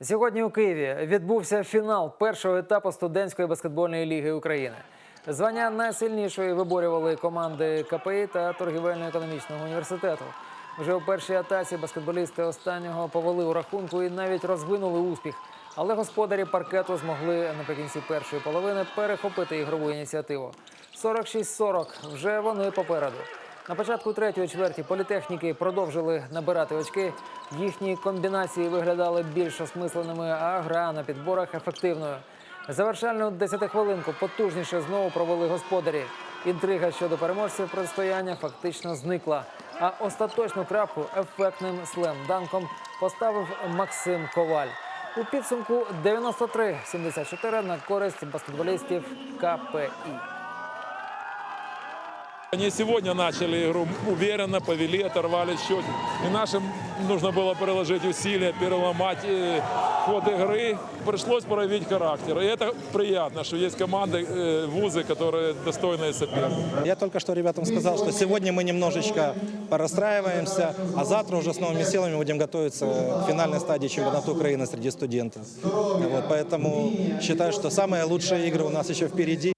Сьогодні у Києві відбувся фінал першого етапу студентської баскетбольної ліги України. Звання найсильнішої виборювали команди КПІ та торгівельно-економічного університету. Вже у першій атаці баскетболісти останнього повели у рахунку і навіть розвинули успіх. Але господарі паркету змогли наприкінці першої половини перехопити ігрову ініціативу. 46-40 вже вони попереду. На початку третьої чверті політехніки продовжили набирати очки. Їхні комбінації виглядали більш осмисленими, а гра на підборах ефективною. Завершальну 10-хвилинку потужніше знову провели господарі. Інтрига щодо переможців протистояння фактично зникла. А остаточну крапку ефектним слем-данком поставив Максим Коваль. У підсумку 93-74 на користь баскетболістів КПІ. Они сегодня начали игру уверенно, повели, оторвали счет. И нашим нужно было приложить усилия, переломать э, ход игры. Пришлось проявить характер. И это приятно, что есть команды, э, вузы, которые достойные соперники. Я только что ребятам сказал, что сегодня мы немножечко порастраиваемся, а завтра уже с новыми силами будем готовиться к финальной стадии чемпионата Украины среди студентов. Вот, поэтому считаю, что самые лучшие игры у нас еще впереди.